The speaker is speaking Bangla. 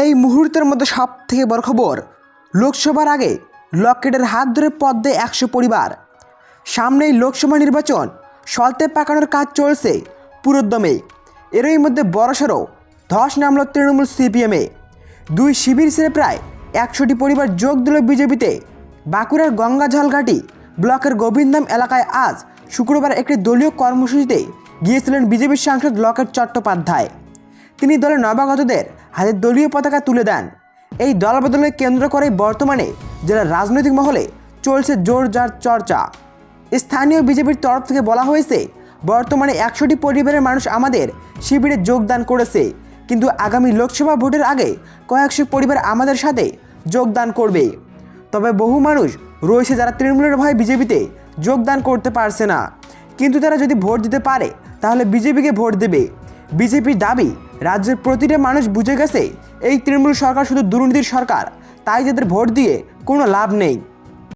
এই মুহূর্তের মধ্যে সব থেকে বড় খবর, লোকসভার আগে লকেটের হাত ধরে পদ দেয় একশো পরিবার। সামনেই লোকসভা নির্বাচন সলতে পাকানোর কাজ চলছে পুরোদমে এরই মধ্যে বড়সড় ধস নামল তৃণমূল সিপিএমে। দুই শিবির ছেড়ে প্রায় একশোটি পরিবার যোগ দিল বিজেপিতে। বাঁকুড়ার গঙ্গাঝলঘাটি ব্লকের গোবিন্দাম এলাকায় আজ শুক্রবার একটি দলীয় কর্মসূচিতে গিয়েছিলেন বিজেপির সাংসদ লকেট চট্টোপাধ্যায়। তিনি দলের নবাগতদের হাতে দলীয় পতাকা তুলে দেন। এই দলবদলকে কেন্দ্র করে বর্তমানে জেলার রাজনৈতিক মহলে চলছে জোরজার চর্চা। স্থানীয় বিজেপির তরফ থেকে বলা হয়েছে, বর্তমানে একশোটি পরিবারের মানুষ আমাদের শিবিরে যোগদান করেছে, কিন্তু আগামী লোকসভা ভোটের আগে কয়েকশো পরিবার আমাদের সাথে যোগদান করবে। তবে বহু মানুষ রয়েছে যারা তৃণমূলের ভয়ে বিজেপিতে যোগদান করতে পারছে না। কিন্তু তারা যদি ভোট দিতে পারে, তাহলে বিজেপিকে ভোট দেবে। বিজেপির দাবি রাজ্যের প্রতিটা মানুষ বুঝে গেছে, এই তৃণমূল সরকার শুধু দুর্নীতির সরকার, তাই যাদের ভোট দিয়ে কোনো লাভ নেই।